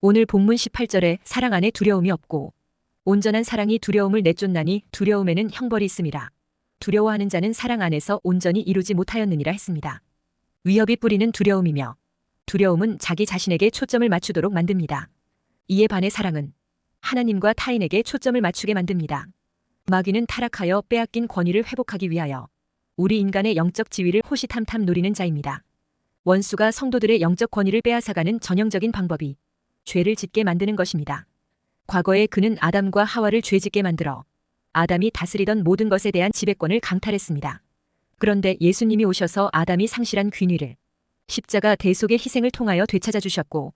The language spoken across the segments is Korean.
오늘 본문 18절에 사랑 안에 두려움이 없고 온전한 사랑이 두려움을 내쫓나니 두려움에는 형벌이 있음이라. 두려워하는 자는 사랑 안에서 온전히 이루지 못하였느니라 했습니다. 위협이 뿌리는 두려움이며 두려움은 자기 자신에게 초점을 맞추도록 만듭니다. 이에 반해 사랑은 하나님과 타인에게 초점을 맞추게 만듭니다. 마귀는 타락하여 빼앗긴 권위를 회복하기 위하여 우리 인간의 영적 지위를 호시탐탐 노리는 자입니다. 원수가 성도들의 영적 권위를 빼앗아가는 전형적인 방법이 죄를 짓게 만드는 것입니다. 과거에 그는 아담과 하와를 죄짓게 만들어 아담이 다스리던 모든 것에 대한 지배권을 강탈했습니다. 그런데 예수님이 오셔서 아담이 상실한 귀뉘를 십자가 대속의 희생을 통하여 되찾아 주셨고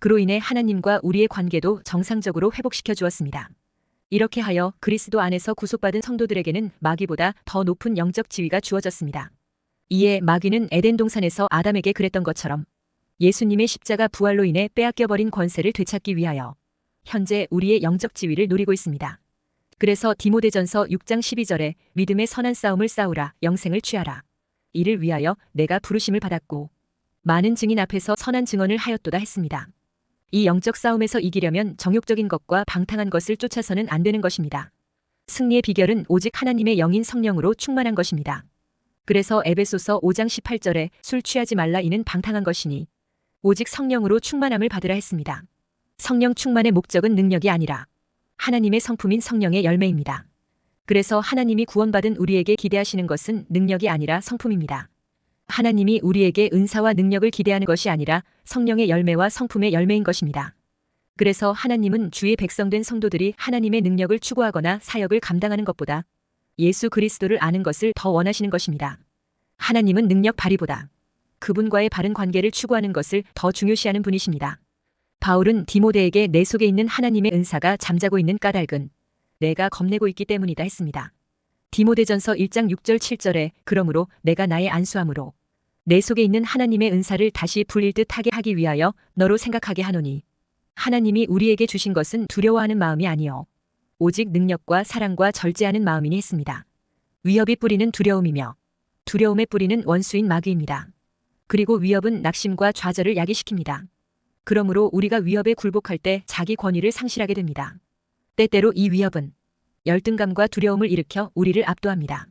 그로 인해 하나님과 우리의 관계도 정상적으로 회복시켜 주었습니다. 이렇게 하여 그리스도 안에서 구속받은 성도들에게는 마귀보다 더 높은 영적 지위가 주어졌습니다. 이에 마귀는 에덴 동산에서 아담에게 그랬던 것처럼 예수님의 십자가 부활로 인해 빼앗겨버린 권세를 되찾기 위하여 현재 우리의 영적 지위를 노리고 있습니다. 그래서 디모데전서 6장 12절에 믿음의 선한 싸움을 싸우라 영생을 취하라. 이를 위하여 내가 부르심을 받았고 많은 증인 앞에서 선한 증언을 하였도다 했습니다. 이 영적 싸움에서 이기려면 정욕적인 것과 방탕한 것을 쫓아서는 안 되는 것입니다. 승리의 비결은 오직 하나님의 영인 성령으로 충만한 것입니다. 그래서 에베소서 5장 18절에 술 취하지 말라 이는 방탕한 것이니 오직 성령으로 충만함을 받으라 했습니다. 성령 충만의 목적은 능력이 아니라 하나님의 성품인 성령의 열매입니다. 그래서 하나님이 구원받은 우리에게 기대하시는 것은 능력이 아니라 성품입니다. 하나님이 우리에게 은사와 능력을 기대하는 것이 아니라 성령의 열매와 성품의 열매인 것입니다. 그래서 하나님은 주의 백성된 성도들이 하나님의 능력을 추구하거나 사역을 감당하는 것보다 예수 그리스도를 아는 것을 더 원하시는 것입니다. 하나님은 능력 발휘보다 그분과의 바른 관계를 추구하는 것을 더 중요시하는 분이십니다. 바울은 디모데에게 내 속에 있는 하나님의 은사가 잠자고 있는 까닭은 내가 겁내고 있기 때문이다 했습니다. 디모데전서 1장 6절 7절에 그러므로 내가 나의 안수함으로 내 속에 있는 하나님의 은사를 다시 불릴 듯 하게 하기 위하여 너로 생각하게 하노니 하나님이 우리에게 주신 것은 두려워하는 마음이 아니요 오직 능력과 사랑과 절제하는 마음이니 했습니다. 위협이 뿌리는 두려움이며 두려움의 뿌리는 원수인 마귀입니다. 그리고 위협은 낙심과 좌절을 야기시킵니다. 그러므로 우리가 위협에 굴복할 때 자기 권위를 상실하게 됩니다. 때때로 이 위협은 열등감과 두려움을 일으켜 우리를 압도합니다.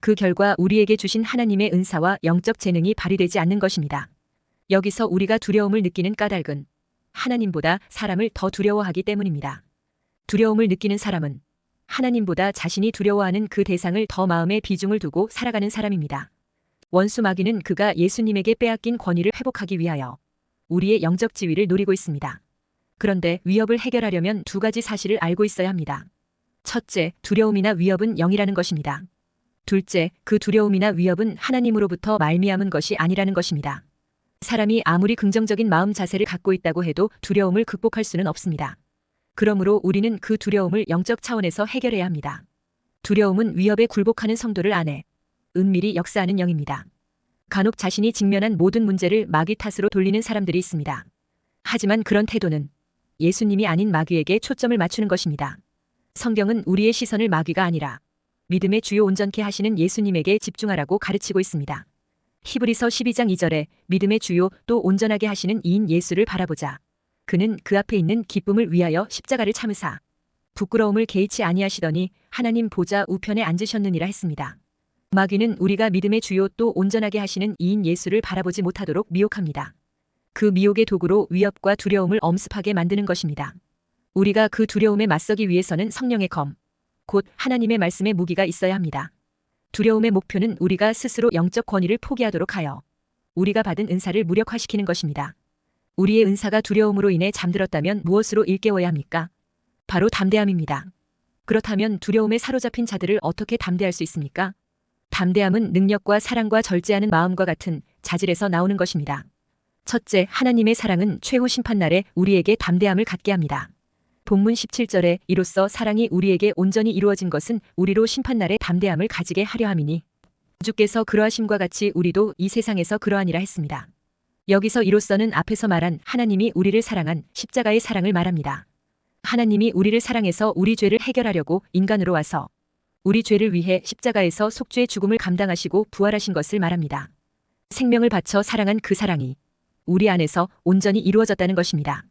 그 결과 우리에게 주신 하나님의 은사와 영적 재능이 발휘되지 않는 것입니다. 여기서 우리가 두려움을 느끼는 까닭은 하나님보다 사람을 더 두려워하기 때문입니다. 두려움을 느끼는 사람은 하나님보다 자신이 두려워하는 그 대상을 더 마음에 비중을 두고 살아가는 사람입니다. 원수 마귀는 그가 예수님에게 빼앗긴 권위를 회복하기 위하여 우리의 영적 지위를 노리고 있습니다. 그런데 위협을 해결하려면 두 가지 사실을 알고 있어야 합니다. 첫째, 두려움이나 위협은 영이라는 것입니다. 둘째, 그 두려움이나 위협은 하나님으로부터 말미암은 것이 아니라는 것입니다. 사람이 아무리 긍정적인 마음 자세를 갖고 있다고 해도 두려움을 극복할 수는 없습니다. 그러므로 우리는 그 두려움을 영적 차원에서 해결해야 합니다. 두려움은 위협에 굴복하는 성도를 안해 은밀히 역사하는 영입니다. 간혹 자신이 직면한 모든 문제를 마귀 탓으로 돌리는 사람들이 있습니다. 하지만 그런 태도는 예수님이 아닌 마귀에게 초점을 맞추는 것입니다. 성경은 우리의 시선을 마귀가 아니라 믿음의 주요 온전케 하시는 예수님에게 집중하라고 가르치고 있습니다. 히브리서 12장 2절에 믿음의 주요 또 온전하게 하시는 이인 예수를 바라보자. 그는 그 앞에 있는 기쁨을 위하여 십자가를 참으사 부끄러움을 개의치 아니하시더니 하나님 보좌 우편에 앉으셨느니라 했습니다. 마귀는 우리가 믿음의 주요 또 온전하게 하시는 이인 예수를 바라보지 못하도록 미혹합니다. 그 미혹의 도구로 위협과 두려움을 엄습하게 만드는 것입니다. 우리가 그 두려움에 맞서기 위해서는 성령의 검, 곧 하나님의 말씀의 무기가 있어야 합니다. 두려움의 목표는 우리가 스스로 영적 권위를 포기하도록 하여 우리가 받은 은사를 무력화시키는 것입니다. 우리의 은사가 두려움으로 인해 잠들었다면 무엇으로 일깨워야 합니까? 바로 담대함입니다. 그렇다면 두려움에 사로잡힌 자들을 어떻게 담대할 수 있습니까? 담대함은 능력과 사랑과 절제하는 마음과 같은 자질에서 나오는 것입니다. 첫째, 하나님의 사랑은 최후 심판날에 우리에게 담대함을 갖게 합니다. 본문 17절에 이로써 사랑이 우리에게 온전히 이루어진 것은 우리로 심판날에 담대함을 가지게 하려 함이니 주께서 그러하심과 같이 우리도 이 세상에서 그러하니라 했습니다. 여기서 이로써는 앞에서 말한 하나님이 우리를 사랑한 십자가의 사랑을 말합니다. 하나님이 우리를 사랑해서 우리 죄를 해결하려고 인간으로 와서 우리 죄를 위해 십자가에서 속죄의 죽음을 감당하시고 부활하신 것을 말합니다. 생명을 바쳐 사랑한 그 사랑이 우리 안에서 온전히 이루어졌다는 것입니다.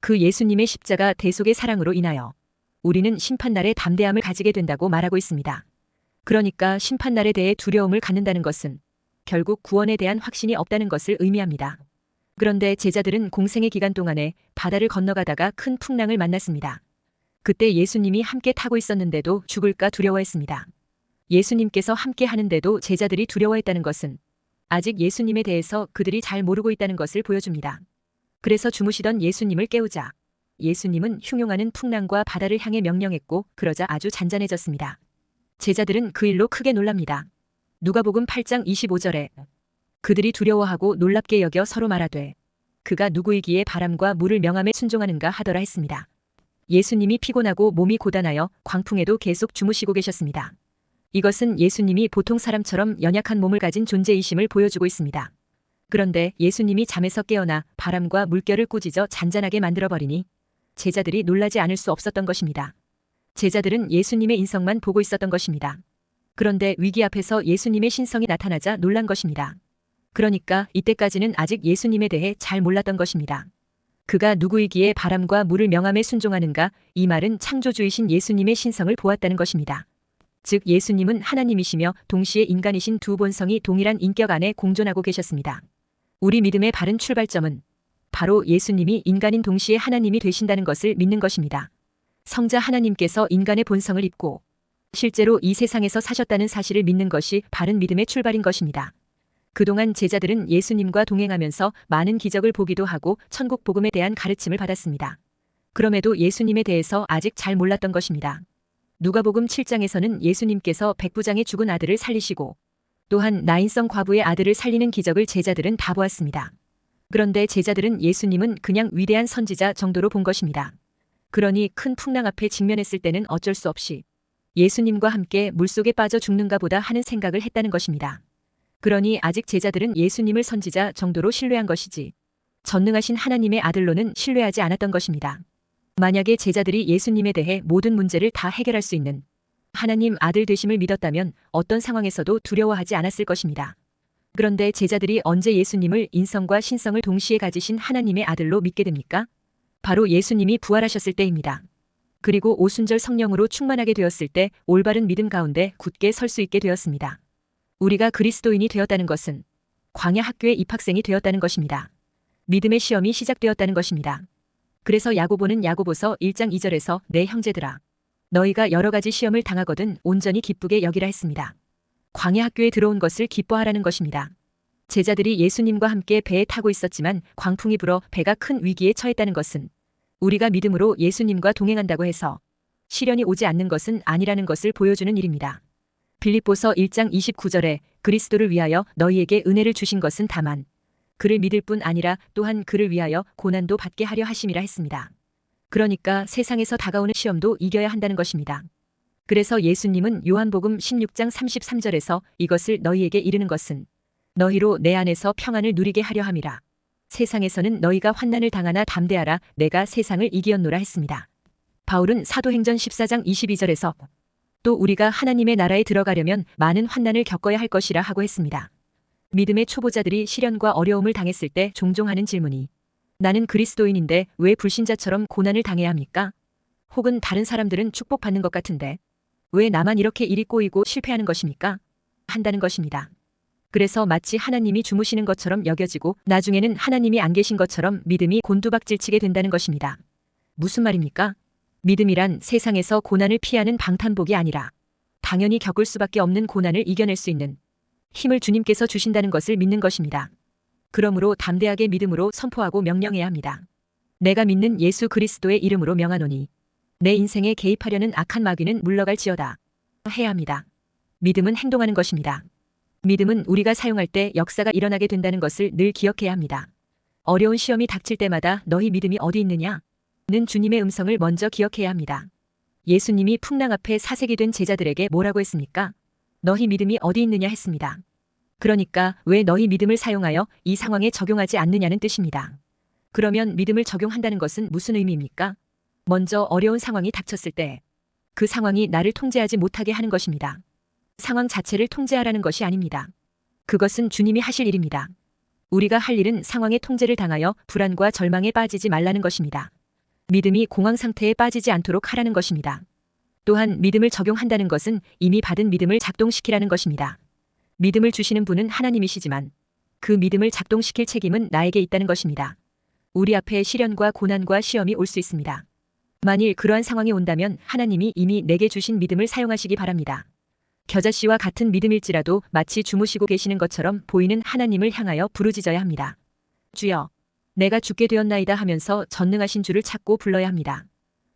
그 예수님의 십자가 대속의 사랑으로 인하여 우리는 심판날에 담대함을 가지게 된다고 말하고 있습니다. 그러니까 심판날에 대해 두려움을 갖는다는 것은 결국 구원에 대한 확신이 없다는 것을 의미합니다. 그런데 제자들은 공생의 기간 동안에 바다를 건너가다가 큰 풍랑을 만났습니다. 그때 예수님이 함께 타고 있었는데도 죽을까 두려워했습니다. 예수님께서 함께 하는데도 제자들이 두려워했다는 것은 아직 예수님에 대해서 그들이 잘 모르고 있다는 것을 보여줍니다. 그래서 주무시던 예수님을 깨우자 예수님은 흉용하는 풍랑과 바다를 향해 명령했고 그러자 아주 잔잔해졌습니다. 제자들은 그 일로 크게 놀랍니다. 누가복음 8장 25절에 그들이 두려워하고 놀랍게 여겨 서로 말하되 그가 누구이기에 바람과 물을 명함에 순종하는가 하더라 했습니다. 예수님이 피곤하고 몸이 고단하여 광풍에도 계속 주무시고 계셨습니다. 이것은 예수님이 보통 사람처럼 연약한 몸을 가진 존재이심을 보여주고 있습니다. 그런데 예수님이 잠에서 깨어나 바람과 물결을 꾸짖어 잔잔하게 만들어버리니 제자들이 놀라지 않을 수 없었던 것입니다. 제자들은 예수님의 인성만 보고 있었던 것입니다. 그런데 위기 앞에서 예수님의 신성이 나타나자 놀란 것입니다. 그러니까 이때까지는 아직 예수님에 대해 잘 몰랐던 것입니다. 그가 누구이기에 바람과 물을 명함에 순종하는가 이 말은 창조주이신 예수님의 신성을 보았다는 것입니다. 즉 예수님은 하나님이시며 동시에 인간이신 두 본성이 동일한 인격 안에 공존하고 계셨습니다. 우리 믿음의 바른 출발점은 바로 예수님이 인간인 동시에 하나님이 되신다는 것을 믿는 것입니다. 성자 하나님께서 인간의 본성을 입고 실제로 이 세상에서 사셨다는 사실을 믿는 것이 바른 믿음의 출발인 것입니다. 그동안 제자들은 예수님과 동행하면서 많은 기적을 보기도 하고 천국 복음에 대한 가르침을 받았습니다. 그럼에도 예수님에 대해서 아직 잘 몰랐던 것입니다. 누가복음 7장에서는 예수님께서 백부장의 죽은 아들을 살리시고 또한 나인성 과부의 아들을 살리는 기적을 제자들은 다 보았습니다. 그런데 제자들은 예수님은 그냥 위대한 선지자 정도로 본 것입니다. 그러니 큰 풍랑 앞에 직면했을 때는 어쩔 수 없이 예수님과 함께 물속에 빠져 죽는가 보다 하는 생각을 했다는 것입니다. 그러니 아직 제자들은 예수님을 선지자 정도로 신뢰한 것이지 전능하신 하나님의 아들로는 신뢰하지 않았던 것입니다. 만약에 제자들이 예수님에 대해 모든 문제를 다 해결할 수 있는 하나님 아들 되심을 믿었다면 어떤 상황에서도 두려워하지 않았을 것입니다. 그런데 제자들이 언제 예수님을 인성과 신성을 동시에 가지신 하나님의 아들로 믿게 됩니까? 바로 예수님이 부활하셨을 때입니다. 그리고 오순절 성령으로 충만하게 되었을 때 올바른 믿음 가운데 굳게 설 수 있게 되었습니다. 우리가 그리스도인이 되었다는 것은 광야 학교의 입학생이 되었다는 것입니다. 믿음의 시험이 시작되었다는 것입니다. 그래서 야고보는 야고보서 1장 2절에서 내 형제들아 너희가 여러 가지 시험을 당하거든 온전히 기쁘게 여기라 했습니다. 광야 학교에 들어온 것을 기뻐하라는 것입니다. 제자들이 예수님과 함께 배에 타고 있었지만 광풍이 불어 배가 큰 위기에 처했다는 것은 우리가 믿음으로 예수님과 동행한다고 해서 시련이 오지 않는 것은 아니라는 것을 보여주는 일입니다. 빌립보서 1장 29절에 그리스도를 위하여 너희에게 은혜를 주신 것은 다만 그를 믿을 뿐 아니라 또한 그를 위하여 고난도 받게 하려 하심이라 했습니다. 그러니까 세상에서 다가오는 시험도 이겨야 한다는 것입니다. 그래서 예수님은 요한복음 16장 33절에서 이것을 너희에게 이르는 것은 너희로 내 안에서 평안을 누리게 하려 함이라. 세상에서는 너희가 환난을 당하나 담대하라 내가 세상을 이기었노라 했습니다. 바울은 사도행전 14장 22절에서 또 우리가 하나님의 나라에 들어가려면 많은 환난을 겪어야 할 것이라 하고 했습니다. 믿음의 초보자들이 시련과 어려움을 당했을 때 종종 하는 질문이 나는 그리스도인인데 왜 불신자처럼 고난을 당해야 합니까? 혹은 다른 사람들은 축복받는 것 같은데 왜 나만 이렇게 일이 꼬이고 실패하는 것입니까? 한다는 것입니다. 그래서 마치 하나님이 주무시는 것처럼 여겨지고 나중에는 하나님이 안 계신 것처럼 믿음이 곤두박질치게 된다는 것입니다. 무슨 말입니까? 믿음이란 세상에서 고난을 피하는 방탄복이 아니라 당연히 겪을 수밖에 없는 고난을 이겨낼 수 있는 힘을 주님께서 주신다는 것을 믿는 것입니다. 그러므로 담대하게 믿음으로 선포하고 명령해야 합니다. 내가 믿는 예수 그리스도의 이름으로 명하노니 내 인생에 개입하려는 악한 마귀는 물러갈지어다. 해야 합니다. 믿음은 행동하는 것입니다. 믿음은 우리가 사용할 때 역사가 일어나게 된다는 것을 늘 기억해야 합니다. 어려운 시험이 닥칠 때마다 너희 믿음이 어디 있느냐? 는 주님의 음성을 먼저 기억해야 합니다. 예수님이 풍랑 앞에 사색이 된 제자들에게 뭐라고 했습니까? 너희 믿음이 어디 있느냐 했습니다. 그러니까 왜 너희 믿음을 사용하여 이 상황에 적용하지 않느냐는 뜻입니다. 그러면 믿음을 적용한다는 것은 무슨 의미입니까? 먼저 어려운 상황이 닥쳤을 때 그 상황이 나를 통제하지 못하게 하는 것입니다. 상황 자체를 통제하라는 것이 아닙니다. 그것은 주님이 하실 일입니다. 우리가 할 일은 상황의 통제를 당하여 불안과 절망에 빠지지 말라는 것입니다. 믿음이 공황 상태에 빠지지 않도록 하라는 것입니다. 또한 믿음을 적용한다는 것은 이미 받은 믿음을 작동시키라는 것입니다. 믿음을 주시는 분은 하나님이시지만 그 믿음을 작동시킬 책임은 나에게 있다는 것입니다. 우리 앞에 시련과 고난과 시험이 올 수 있습니다. 만일 그러한 상황이 온다면 하나님이 이미 내게 주신 믿음을 사용하시기 바랍니다. 겨자씨와 같은 믿음일지라도 마치 주무시고 계시는 것처럼 보이는 하나님을 향하여 부르짖어야 합니다. 주여, 내가 죽게 되었나이다 하면서 전능하신 주를 찾고 불러야 합니다.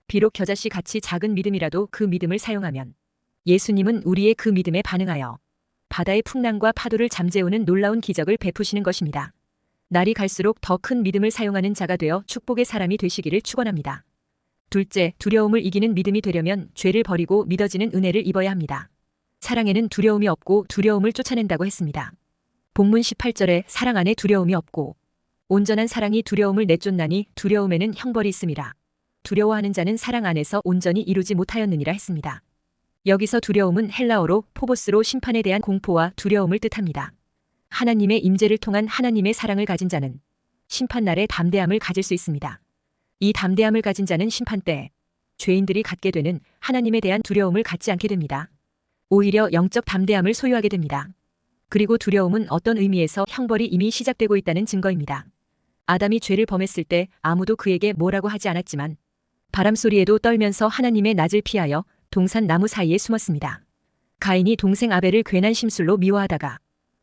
비록 겨자씨 같이 작은 믿음이라도 그 믿음을 사용하면 예수님은 우리의 그 믿음에 반응하여 바다의 풍랑과 파도를 잠재우는 놀라운 기적을 베푸시는 것입니다. 날이 갈수록 더 큰 믿음을 사용하는 자가 되어 축복의 사람이 되시기를 축원합니다. 둘째, 두려움을 이기는 믿음이 되려면 죄를 버리고 믿어지는 은혜를 입어야 합니다. 사랑에는 두려움이 없고 두려움을 쫓아낸다고 했습니다. 본문 18절에 사랑 안에 두려움이 없고 온전한 사랑이 두려움을 내쫓나니 두려움에는 형벌이 있음이라. 두려워하는 자는 사랑 안에서 온전히 이루지 못하였느니라 했습니다. 여기서 두려움은 헬라어로 포보스로 심판에 대한 공포와 두려움을 뜻합니다. 하나님의 임재를 통한 하나님의 사랑을 가진 자는 심판날에 담대함을 가질 수 있습니다. 이 담대함을 가진 자는 심판 때 죄인들이 갖게 되는 하나님에 대한 두려움을 갖지 않게 됩니다. 오히려 영적 담대함을 소유하게 됩니다. 그리고 두려움은 어떤 의미에서 형벌이 이미 시작되고 있다는 증거입니다. 아담이 죄를 범했을 때 아무도 그에게 뭐라고 하지 않았지만 바람 소리에도 떨면서 하나님의 낯을 피하여 동산 나무 사이에 숨었습니다. 가인이 동생 아벨을 괜한 심술로 미워하다가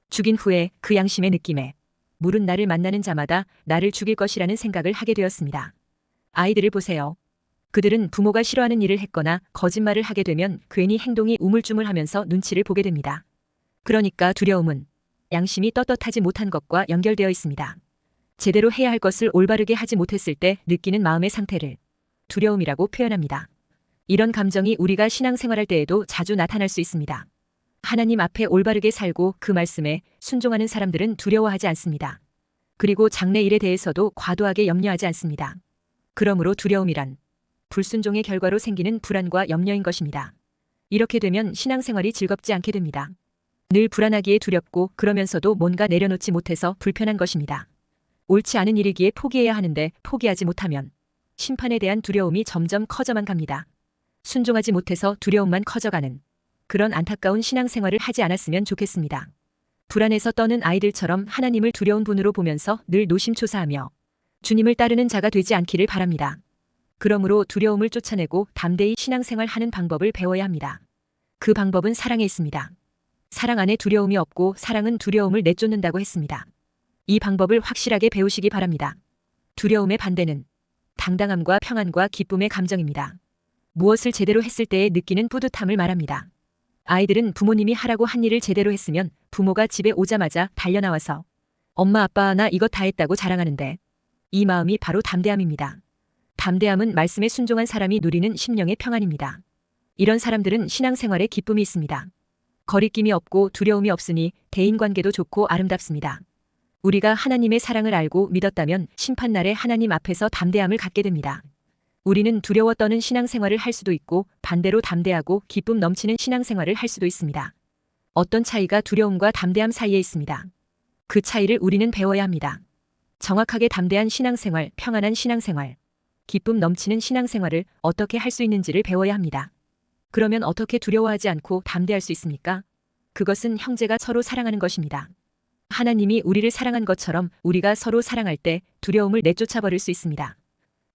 죽인 후에 그 양심의 느낌에 물은 나를 만나는 자마다 나를 죽일 것이라는 생각을 하게 되었습니다. 아이들을 보세요. 그들은 부모가 싫어하는 일을 했거나 거짓말을 하게 되면 괜히 행동이 우물쭈물하면서 눈치를 보게 됩니다. 그러니까 두려움은 양심이 떳떳하지 못한 것과 연결되어 있습니다. 제대로 해야 할 것을 올바르게 하지 못했을 때 느끼는 마음의 상태를 두려움이라고 표현합니다. 이런 감정이 우리가 신앙생활할 때에도 자주 나타날 수 있습니다. 하나님 앞에 올바르게 살고 그 말씀에 순종하는 사람들은 두려워하지 않습니다. 그리고 장래 일에 대해서도 과도하게 염려하지 않습니다. 그러므로 두려움이란 불순종의 결과로 생기는 불안과 염려인 것입니다. 이렇게 되면 신앙생활이 즐겁지 않게 됩니다. 늘 불안하기에 두렵고 그러면서도 뭔가 내려놓지 못해서 불편한 것입니다. 옳지 않은 일이기에 포기해야 하는데 포기하지 못하면 심판에 대한 두려움이 점점 커져만 갑니다. 순종하지 못해서 두려움만 커져가는 그런 안타까운 신앙생활을 하지 않았으면 좋겠습니다. 불안해서 떠는 아이들처럼 하나님을 두려운 분으로 보면서 늘 노심초사하며 주님을 따르는 자가 되지 않기를 바랍니다. 그러므로 두려움을 쫓아내고 담대히 신앙생활 하는 방법을 배워야 합니다. 그 방법은 사랑에 있습니다. 사랑 안에 두려움이 없고 사랑은 두려움을 내쫓는다고 했습니다. 이 방법을 확실하게 배우시기 바랍니다. 두려움의 반대는 당당함과 평안과 기쁨의 감정입니다. 무엇을 제대로 했을 때에 느끼는 뿌듯함을 말합니다. 아이들은 부모님이 하라고 한 일을 제대로 했으면 부모가 집에 오자마자 달려나와서 엄마 아빠 나 이것 다 했다고 자랑하는데 이 마음이 바로 담대함입니다. 담대함은 말씀에 순종한 사람이 누리는 심령의 평안입니다. 이런 사람들은 신앙생활에 기쁨이 있습니다. 거리낌이 없고 두려움이 없으니 대인관계도 좋고 아름답습니다. 우리가 하나님의 사랑을 알고 믿었다면 심판날에 하나님 앞에서 담대함을 갖게 됩니다. 우리는 두려워 떠는 신앙생활을 할 수도 있고 반대로 담대하고 기쁨 넘치는 신앙생활을 할 수도 있습니다. 어떤 차이가 두려움과 담대함 사이에 있습니다. 그 차이를 우리는 배워야 합니다. 정확하게 담대한 신앙생활, 평안한 신앙생활, 기쁨 넘치는 신앙생활을 어떻게 할 수 있는지를 배워야 합니다. 그러면 어떻게 두려워하지 않고 담대할 수 있습니까? 그것은 형제가 서로 사랑하는 것입니다. 하나님이 우리를 사랑한 것처럼 우리가 서로 사랑할 때 두려움을 내쫓아 버릴 수 있습니다.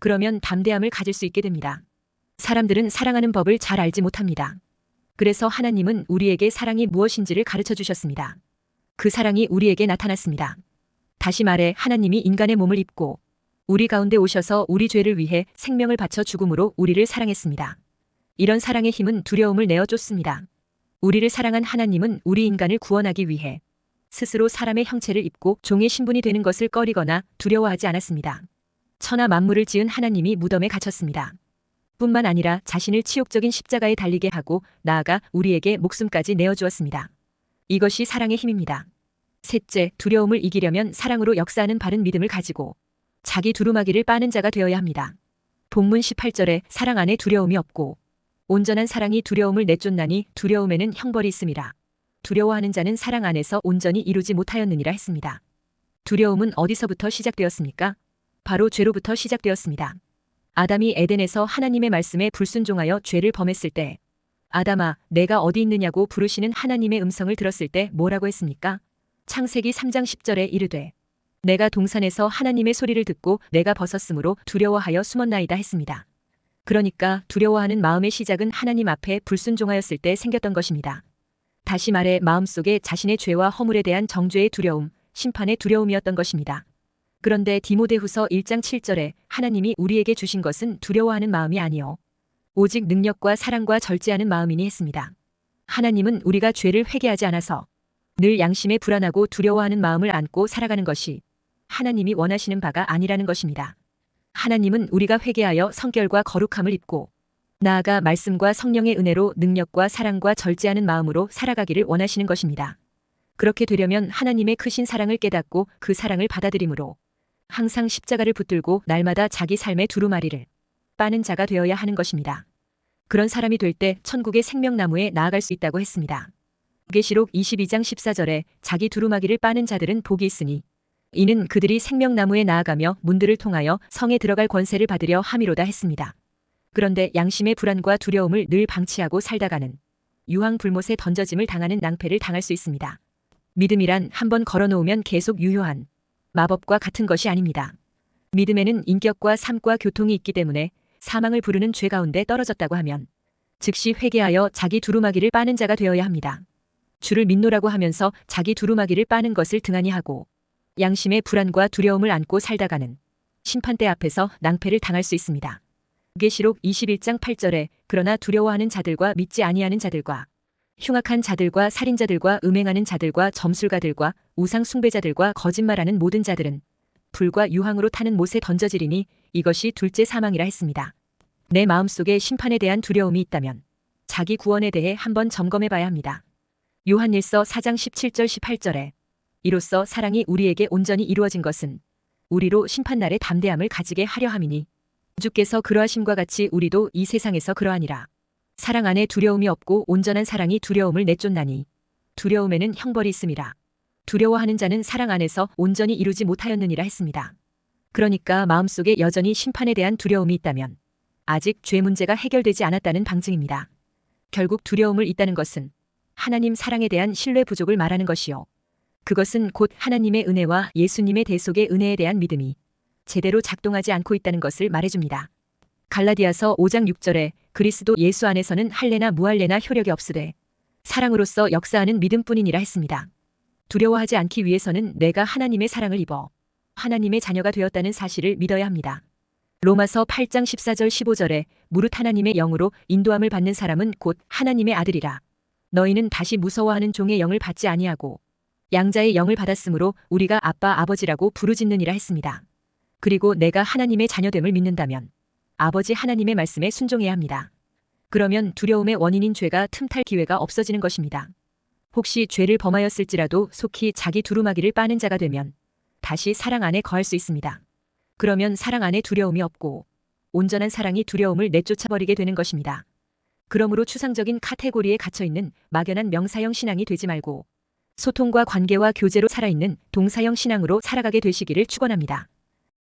그러면 담대함을 가질 수 있게 됩니다. 사람들은 사랑하는 법을 잘 알지 못합니다. 그래서 하나님은 우리에게 사랑이 무엇인지를 가르쳐 주셨습니다. 그 사랑이 우리에게 나타났습니다. 다시 말해 하나님이 인간의 몸을 입고 우리 가운데 오셔서 우리 죄를 위해 생명을 바쳐 죽음으로 우리를 사랑했습니다. 이런 사랑의 힘은 두려움을 내어 쫓습니다. 우리를 사랑한 하나님은 우리 인간을 구원하기 위해 스스로 사람의 형체를 입고 종의 신분이 되는 것을 꺼리거나 두려워하지 않았습니다. 천하 만물을 지은 하나님이 무덤에 갇혔습니다. 뿐만 아니라 자신을 치욕적인 십자가에 달리게 하고 나아가 우리에게 목숨까지 내어주었습니다. 이것이 사랑의 힘입니다. 셋째, 두려움을 이기려면 사랑으로 역사하는 바른 믿음을 가지고 자기 두루마기를 빠는 자가 되어야 합니다. 본문 18절에 사랑 안에 두려움이 없고 온전한 사랑이 두려움을 내쫓나니 두려움에는 형벌이 있음이라. 두려워하는 자는 사랑 안에서 온전히 이루지 못하였느니라 했습니다. 두려움은 어디서부터 시작되었습니까? 바로 죄로부터 시작되었습니다. 아담이 에덴에서 하나님의 말씀에 불순종하여 죄를 범했을 때 아담아 내가 어디 있느냐고 부르시는 하나님의 음성을 들었을 때 뭐라고 했습니까? 창세기 3장 10절에 이르되 내가 동산에서 하나님의 소리를 듣고 내가 벗었으므로 두려워하여 숨었나이다 했습니다. 그러니까 두려워하는 마음의 시작은 하나님 앞에 불순종하였을 때 생겼던 것입니다. 다시 말해 마음속에 자신의 죄와 허물에 대한 정죄의 두려움, 심판의 두려움이었던 것입니다. 그런데 디모데후서 1장 7절에 하나님이 우리에게 주신 것은 두려워하는 마음이 아니요 오직 능력과 사랑과 절제하는 마음이니 했습니다. 하나님은 우리가 죄를 회개하지 않아서 늘 양심에 불안하고 두려워하는 마음을 안고 살아가는 것이 하나님이 원하시는 바가 아니라는 것입니다. 하나님은 우리가 회개하여 성결과 거룩함을 입고 나아가 말씀과 성령의 은혜로 능력과 사랑과 절제하는 마음으로 살아가기를 원하시는 것입니다. 그렇게 되려면 하나님의 크신 사랑을 깨닫고 그 사랑을 받아들이므로 항상 십자가를 붙들고 날마다 자기 삶의 두루마리를 빠는 자가 되어야 하는 것입니다. 그런 사람이 될 때 천국의 생명나무에 나아갈 수 있다고 했습니다. 계시록 22장 14절에 자기 두루마기를 빠는 자들은 복이 있으니 이는 그들이 생명나무에 나아가며 문들을 통하여 성에 들어갈 권세를 받으려 함이로다 했습니다. 그런데 양심의 불안과 두려움을 늘 방치하고 살다가는 유황 불못에 던져짐을 당하는 낭패를 당할 수 있습니다. 믿음이란 한번 걸어놓으면 계속 유효한 마법과 같은 것이 아닙니다. 믿음에는 인격과 삶과 교통이 있기 때문에 사망을 부르는 죄 가운데 떨어졌다고 하면 즉시 회개하여 자기 두루마기를 빠는 자가 되어야 합니다. 주를 믿노라고 하면서 자기 두루마기를 빠는 것을 등한히 하고 양심의 불안과 두려움을 안고 살다가는 심판대 앞에서 낭패를 당할 수 있습니다. 계시록 21장 8절에 그러나 두려워하는 자들과 믿지 아니하는 자들과 흉악한 자들과 살인자들과 음행하는 자들과 점술가들과 우상 숭배자들과 거짓말하는 모든 자들은 불과 유황으로 타는 못에 던져지리니 이것이 둘째 사망이라 했습니다. 내 마음속에 심판에 대한 두려움이 있다면 자기 구원에 대해 한번 점검해 봐야 합니다. 요한일서 4장 17절 18절에 이로써 사랑이 우리에게 온전히 이루어진 것은 우리로 심판날에 담대함을 가지게 하려 함이니 주께서 그러하심과 같이 우리도 이 세상에서 그러하니라. 사랑 안에 두려움이 없고 온전한 사랑이 두려움을 내쫓나니 두려움에는 형벌이 있음이라. 두려워하는 자는 사랑 안에서 온전히 이루지 못하였느니라 했습니다. 그러니까 마음속에 여전히 심판에 대한 두려움이 있다면 아직 죄 문제가 해결되지 않았다는 방증입니다. 결국 두려움을 있다는 것은 하나님 사랑에 대한 신뢰 부족을 말하는 것이요. 그것은 곧 하나님의 은혜와 예수님의 대속의 은혜에 대한 믿음이 제대로 작동하지 않고 있다는 것을 말해줍니다. 갈라디아서 5장 6절에 그리스도 예수 안에서는 할례나 무할례나 효력이 없으되 사랑으로서 역사하는 믿음뿐이니라 했습니다. 두려워하지 않기 위해서는 내가 하나님의 사랑을 입어 하나님의 자녀가 되었다는 사실을 믿어야 합니다. 로마서 8장 14절 15절에 무릇 하나님의 영으로 인도함을 받는 사람은 곧 하나님의 아들이라. 너희는 다시 무서워하는 종의 영을 받지 아니하고 양자의 영을 받았으므로 우리가 아빠 아버지라고 부르짖느니라 했습니다. 그리고 내가 하나님의 자녀됨을 믿는다면 아버지 하나님의 말씀에 순종해야 합니다. 그러면 두려움의 원인인 죄가 틈탈 기회가 없어지는 것입니다. 혹시 죄를 범하였을지라도 속히 자기 두루마기를 빠는 자가 되면 다시 사랑 안에 거할 수 있습니다. 그러면 사랑 안에 두려움이 없고 온전한 사랑이 두려움을 내쫓아버리게 되는 것입니다. 그러므로 추상적인 카테고리에 갇혀 있는 막연한 명사형 신앙이 되지 말고 소통과 관계와 교제로 살아있는 동사형 신앙으로 살아가게 되시기를 축원합니다.